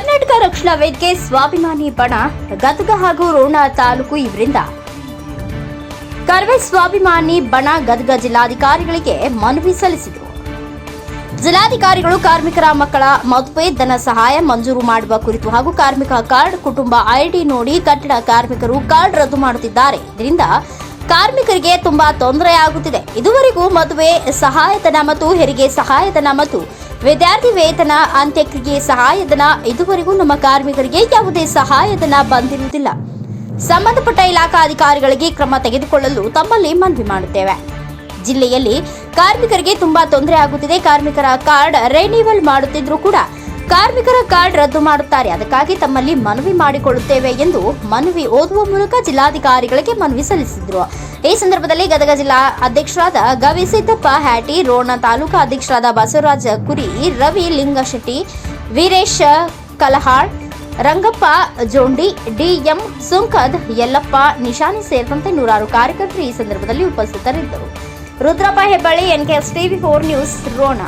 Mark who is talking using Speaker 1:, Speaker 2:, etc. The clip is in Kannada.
Speaker 1: ಕರ್ನಾಟಕ ರಕ್ಷಣಾ ವೇದಿಕೆ ಸ್ವಾಭಿಮಾನಿ ಬಣ, ಗದಗ ಹಾಗೂ ರೋಣ ತಾಲೂಕು ಇವರಿಂದ. ಕರ್ವೆ ಸ್ವಾಭಿಮಾನಿ ಬಣ ಗದಗ ಜಿಲ್ಲಾಧಿಕಾರಿಗಳಿಗೆ ಮನವಿ ಸಲ್ಲಿಸಿದರು. ಜಿಲ್ಲಾಧಿಕಾರಿಗಳು, ಕಾರ್ಮಿಕರ ಮಕ್ಕಳ ಮದುವೆ, ಧನ ಸಹಾಯ ಮಂಜೂರು ಮಾಡುವ ಕುರಿತು ಹಾಗೂ ಕಾರ್ಮಿಕ ಕಾರ್ಡ್, ಕುಟುಂಬ ಐಡಿ ನೋಡಿ ಕಟ್ಟಡ ಕಾರ್ಮಿಕರು ಕಾರ್ಡ್ ರದ್ದು ಮಾಡುತ್ತಿದ್ದಾರೆ. ಇದರಿಂದ ಕಾರ್ಮಿಕರಿಗೆ ತುಂಬಾ ತೊಂದರೆ ಆಗುತ್ತಿದೆ. ಇದುವರೆಗೂ ಮದುವೆ, ಸಹಾಯಧನ ಮತ್ತು ಹೆರಿಗೆ ಸಹಾಯಧನ ಮತ್ತು ವಿದ್ಯಾರ್ಥಿ ವೇತನ, ಅಂತ್ಯಕ್ರಿಯೆ ಸಹಾಯಧನ, ಇದುವರೆಗೂ ನಮ್ಮ ಕಾರ್ಮಿಕರಿಗೆ ಯಾವುದೇ ಸಹಾಯಧನ ಬಂದಿರುವುದಿಲ್ಲ. ಸಂಬಂಧಪಟ್ಟ ಇಲಾಖಾ ಅಧಿಕಾರಿಗಳಿಗೆ ಕ್ರಮ ತೆಗೆದುಕೊಳ್ಳಲು ತಮ್ಮಲ್ಲಿ ಮನವಿ ಮಾಡುತ್ತೇವೆ. ಜಿಲ್ಲೆಯಲ್ಲಿ ಕಾರ್ಮಿಕರಿಗೆ ತುಂಬಾ ತೊಂದರೆ ಆಗುತ್ತಿದೆ. ಕಾರ್ಮಿಕರ ಕಾರ್ಡ್ ರಿನಿವಲ್ ಮಾಡುತ್ತಿದ್ರೂ ಕೂಡ ಕಾರ್ಮಿಕರ ಕಾರ್ಡ್ ರದ್ದು ಮಾಡುತ್ತಾರೆ. ಅದಕ್ಕಾಗಿ ತಮ್ಮಲ್ಲಿ ಮನವಿ ಮಾಡಿಕೊಳ್ಳುತ್ತೇವೆ ಎಂದು ಮನವಿ ಓದುವ ಮೂಲಕ ಜಿಲ್ಲಾಧಿಕಾರಿಗಳಿಗೆ ಮನವಿ ಸಲ್ಲಿಸಿದ್ರು. ಈ ಸಂದರ್ಭದಲ್ಲಿ ಗದಗ ಜಿಲ್ಲಾ ಅಧ್ಯಕ್ಷರಾದ ಗವಿಸಿದ್ದಪ್ಪ ಹ್ಯಾಟಿ, ರೋಣ ತಾಲೂಕಾ ಅಧ್ಯಕ್ಷರಾದ ಬಸವರಾಜ ಕುರಿ, ರವಿ ಲಿಂಗಶೆಟ್ಟಿ, ವೀರೇಶ್ ಕಲಹಾಳ್, ರಂಗಪ್ಪ ಜೋಂಡಿ, ಡಿಎಂ ಸುಂಕದ್, ಯಲ್ಲಪ್ಪ ನಿಶಾನಿ ಸೇರಿದಂತೆ ನೂರಾರು ಕಾರ್ಯಕರ್ತರು ಈ ಸಂದರ್ಭದಲ್ಲಿ ಉಪಸ್ಥಿತರಿದ್ದರು. Rudrappa Hebballi NKS TV four news, Ron.